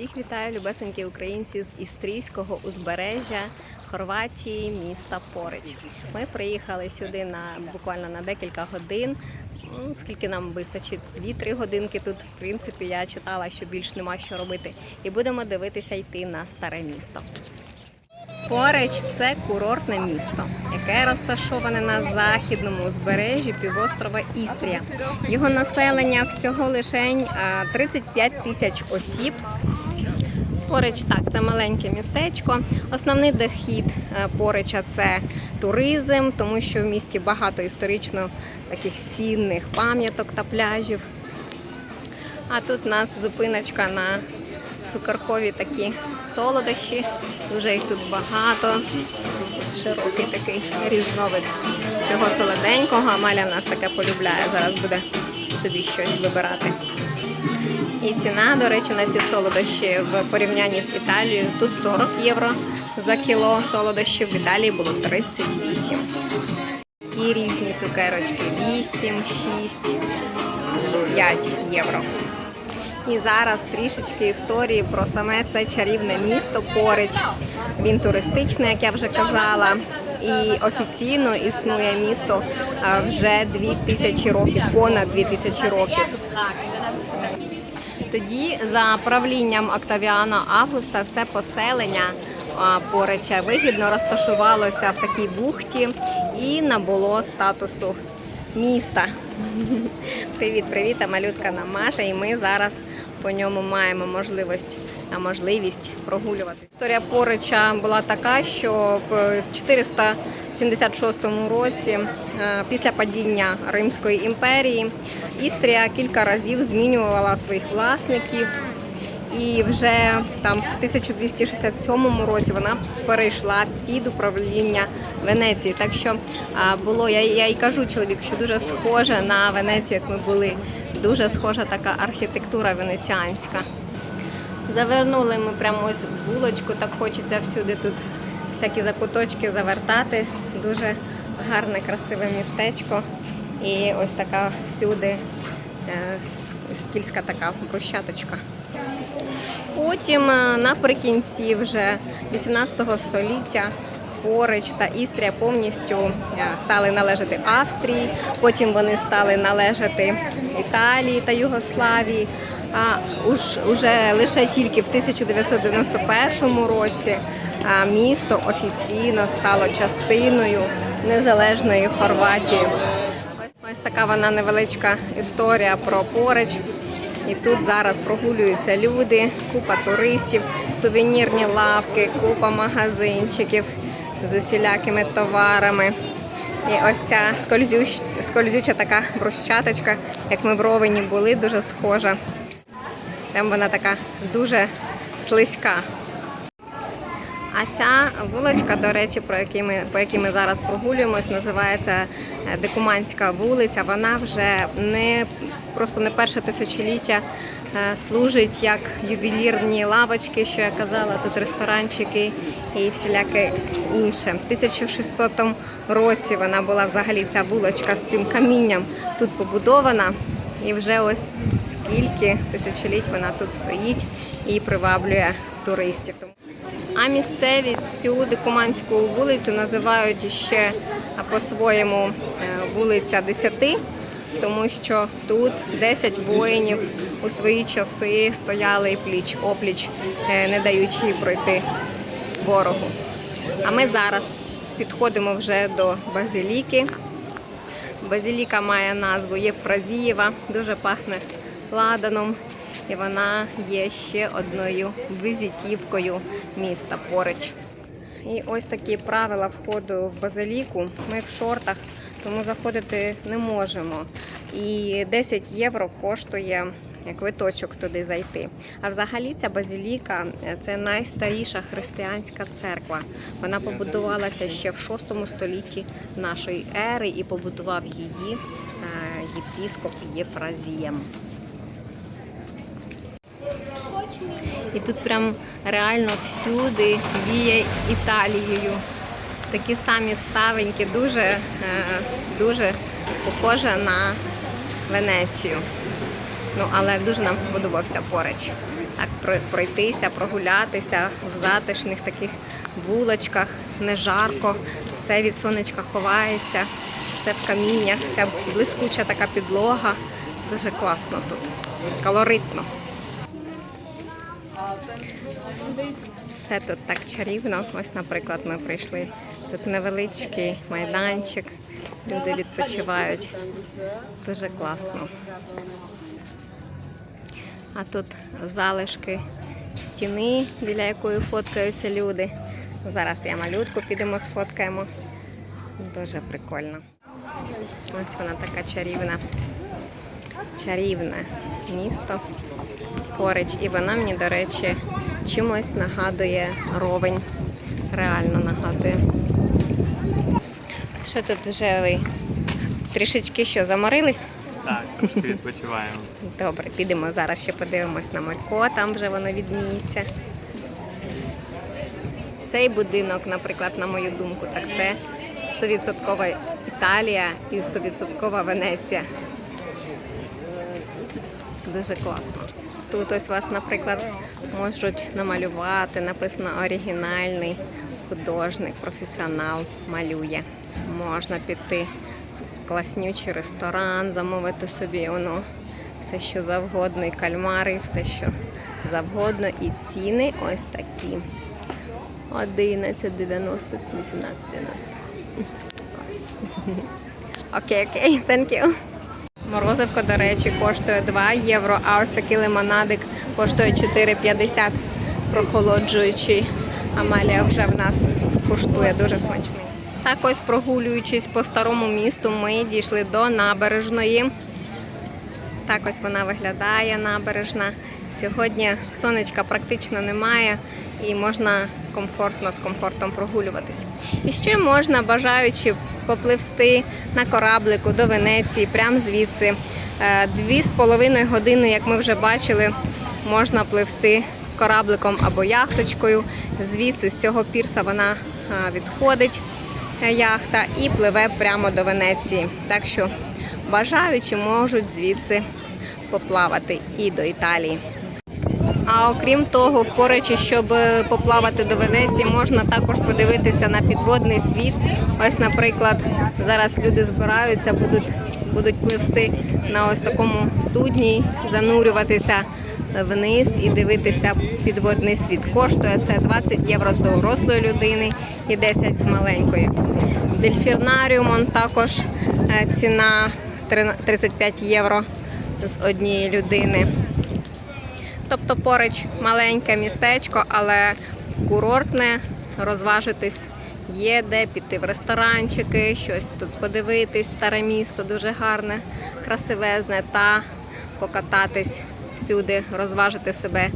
Всіх вітаю, любесенькі українці з Істрійського узбережжя Хорватії, міста Порич. Ми приїхали сюди на буквально на декілька годин. Ну, Скільки нам вистачить? Дві-три годинки тут. В принципі, я читала, що більш нема що робити. І будемо дивитися йти на старе місто. Порич це курортне місто, яке розташоване на західному узбережжі півострова Істрія. Його населення всього лише 35 тисяч осіб. Порич так, це маленьке містечко. Основний дохід е, Порича це туризм, тому що в місті багато історично таких цінних пам'яток та пляжів. А тут у нас зупиночка на цукеркові такі солодощі. Дуже їх тут багато. Широкий такий різновид цього солоденького. Амаля нас таке полюбляє. Зараз буде собі щось вибирати. І ціна, до речі, на ці солодощі в порівнянні з Італією тут 40 євро за кіло солодощів, в Італії було 38. І різні цукерочки 8, 6, 5 євро. І зараз трішечки історії про саме це чарівне місто Порич. Він туристичний, як я вже казала. І офіційно існує місто вже 2000 років, понад 2000 років. Тоді за правлінням Октавіана Августа це поселення а, вигідно розташувалося в такій бухті і набуло статусу міста. Привіт, привіт, а малютка нам Маша, і ми зараз по ньому маємо можливість можливість прогулювати. Історія Порича була така, що в 476 році, е, після падіння Римської імперії, Істрія кілька разів змінювала своїх власників. І вже там в 1267 році вона перейшла під управління Венеції. Так що було, я, я і кажу чоловіку, що дуже схоже на Венецію, як ми були. Дуже схожа така архітектура венеціанська. Завернули ми прямо ось в вулочку, так хочеться всюди тут всякі закуточки завертати. Дуже гарне, красиве містечко. І ось така всюди е, скільська така брусчаточка. Потім е, наприкінці вже 18 століття Порич та Істрія повністю е, стали належати Австрії, потім вони стали належати Італії та Югославії. А уж уже лише тільки в 1991 році місто офіційно стало частиною незалежної Хорватії. Ось, ось така вона невеличка історія про Порич. І тут зараз прогулюються люди, купа туристів, сувенірні лавки, купа магазинчиків з усілякими товарами. І ось ця скользющ, скользюча така брусчаточка, як ми в Ровені були, дуже схожа. Прям вона така дуже слизька. А ця вуличка, до речі, про які ми, по якій ми зараз прогулюємось, називається е, Декуманська вулиця. Вона вже не просто не перше тисячоліття е, служить як ювелірні лавочки, що я казала, тут ресторанчики і всіляке інше. В 1600 році вона була взагалі ця вуличка з цим камінням тут побудована. І вже ось скільки тисячоліть вона тут стоїть і приваблює туристів. А місцеві цю дикуманську вулицю називають ще по-своєму е, вулиця Десяти, тому що тут 10 воїнів у свої часи стояли пліч опліч, е, не даючи пройти ворогу. А ми зараз підходимо вже до базиліки. Базиліка має назву Євфразієва, дуже пахне ладаном. І вона є ще одною візитівкою міста Порич. І ось такі правила входу в базиліку. Ми в шортах, тому заходити не можемо. І 10 євро коштує квиточок туди зайти. А взагалі ця базиліка це найстаріша християнська церква. Вона побудувалася ще в 6 столітті нашої ери і побудував її е, єпіскоп Єфразієм. І тут прям реально всюди віє Італією. Такі самі ставеньки, дуже, е, дуже похоже на Венецію. Ну, але дуже нам сподобався Порич. так пройтися, прогулятися в затишних таких вулочках, не жарко, все від сонечка ховається, все в каміннях, ця блискуча така підлога. Дуже класно тут, колоритно. Все тут так чарівно. Ось, наприклад, ми прийшли. Тут невеличкий майданчик, люди відпочивають. Дуже класно. А тут залишки стіни, біля якої фоткаються люди. Зараз я малютку підемо сфоткаємо. Дуже прикольно. Ось вона така чарівна. Чарівне місто поруч. І вона мені, до речі, чимось нагадує ровень. Реально нагадує. Що тут вже ви? Трішечки що, заморились? Так, трошки відпочиваємо. Добре, підемо зараз ще подивимось на Малько, там вже воно відміється. Цей будинок, наприклад, на мою думку, так це 100% Італія і 100% Венеція. Дуже класно. Тут ось вас, наприклад, можуть намалювати, написано оригінальний художник, професіонал малює. Можна піти в класнючий ресторан, замовити собі воно все, що завгодно, і кальмари, і все, що завгодно. І ціни ось такі. 11,90, 18,90. Окей, окей, thank you. Морозивко, до речі, коштує 2 євро, а ось такий лимонадик коштує 4,50 прохолоджуючий. Амалія вже в нас куштує дуже смачний. Так ось прогулюючись по старому місту, ми дійшли до набережної. Так ось вона виглядає набережна. Сьогодні сонечка практично немає і можна комфортно з комфортом прогулюватись. І ще можна, бажаючи попливсти на кораблику до Венеції, прямо звідси. Е, Дві з половиною години, як ми вже бачили, можна пливсти корабликом або яхточкою. Звідси з цього пірса вона е, відходить е, яхта і пливе прямо до Венеції. Так що бажаючі можуть звідси поплавати і до Італії. А окрім того, в Поречі, щоб поплавати до Венеції, можна також подивитися на підводний світ. Ось, наприклад, зараз люди збираються, будуть, будуть пливсти на ось такому судні, занурюватися вниз і дивитися підводний світ. Коштує це 20 євро з дорослої людини і 10 з маленької. Дельфінаріумом також е, ціна 35 євро з однієї людини. Тобто поруч маленьке містечко, але курортне, розважитись є де піти в ресторанчики, щось тут подивитись, старе місто дуже гарне, красивезне та покататись всюди, розважити себе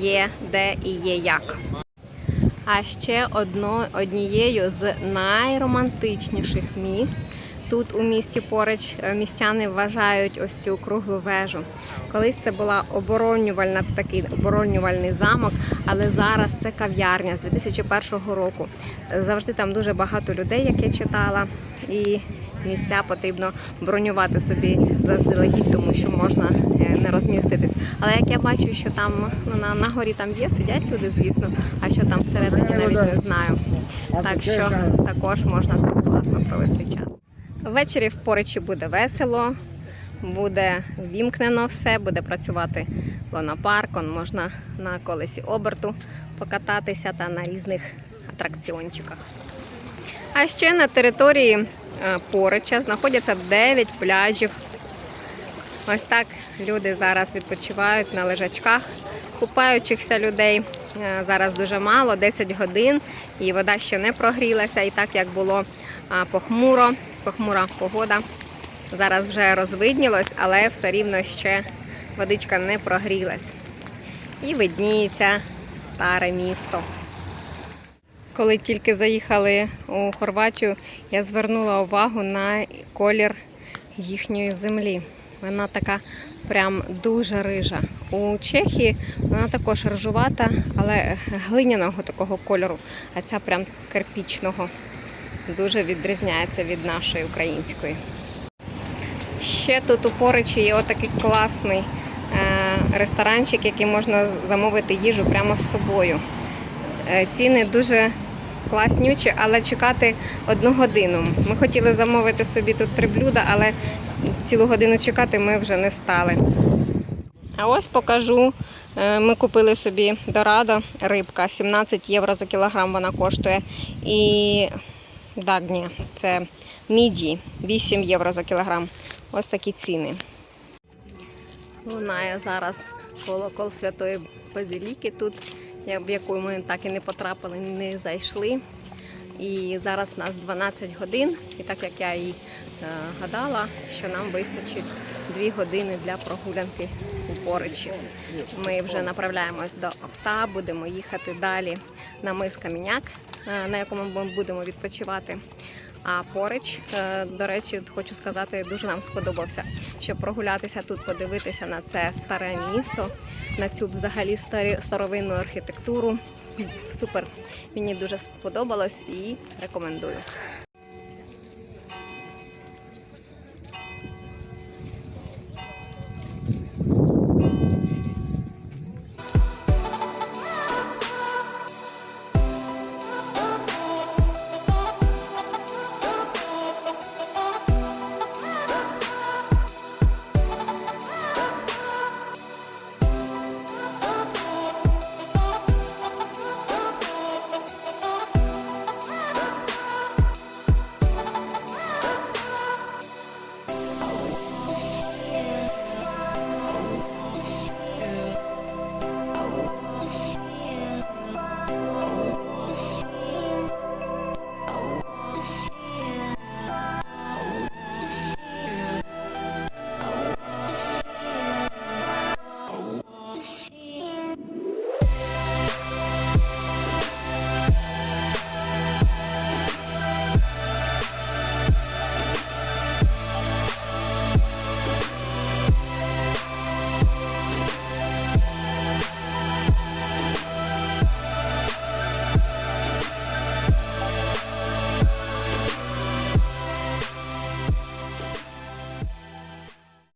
є де і є як. А ще одно, однією з найромантичніших місць тут у місті поруч е, містяни вважають ось цю круглу вежу. Колись це була оборонювальна такий оборонювальний замок, але зараз це кав'ярня з 2001 року. Завжди там дуже багато людей, як я читала, і місця потрібно бронювати собі заздалегідь, тому що можна е, не розміститись. Але як я бачу, що там ну, на, на горі там є, сидять люди, звісно, а що там всередині навіть не знаю. Так що також можна класно провести час. Ввечері в Поричі буде весело, буде вімкнено все, буде працювати лунопарк, он можна на колесі оберту покататися та на різних атракціончиках. А ще на території е, Порича знаходяться 9 пляжів. Ось так люди зараз відпочивають на лежачках. Купаючихся людей е, зараз дуже мало, 10 годин, і вода ще не прогрілася. І так як було похмуро, похмура погода. Зараз вже розвиднілось, але все рівно ще водичка не прогрілась. І видніється старе місто. Коли тільки заїхали у Хорватію, я звернула увагу на колір їхньої землі. Вона така прям дуже рижа. У Чехії вона також рижувата, але глиняного такого кольору, а ця прям кирпічного. Дуже відрізняється від нашої української. Ще тут у Поричі є отакий класний е, ресторанчик, який можна замовити їжу прямо з собою. Е, Ціни дуже класнючі, але чекати одну годину. Ми хотіли замовити собі тут три блюда, але цілу годину чекати ми вже не стали. А ось покажу. Е, Ми купили собі дорадо рибка, 17 євро за кілограм вона коштує. І дагні, це міді, 8 євро за кілограм. Ось такі ціни. Лунає зараз колокол Святої Базиліки тут, в яку ми так і не потрапили, не зайшли. І зараз у нас 12 годин, і так як я і е, гадала, що нам вистачить 2 години для прогулянки у Поричі. Ми вже направляємось до Овта, будемо їхати далі на мис Каміняк, на якому ми будемо відпочивати. А Порич, е, до речі, хочу сказати, дуже нам сподобався, щоб прогулятися тут, подивитися на це старе місто, на цю взагалі старовинну архітектуру. Супер, мені дуже сподобалось і рекомендую.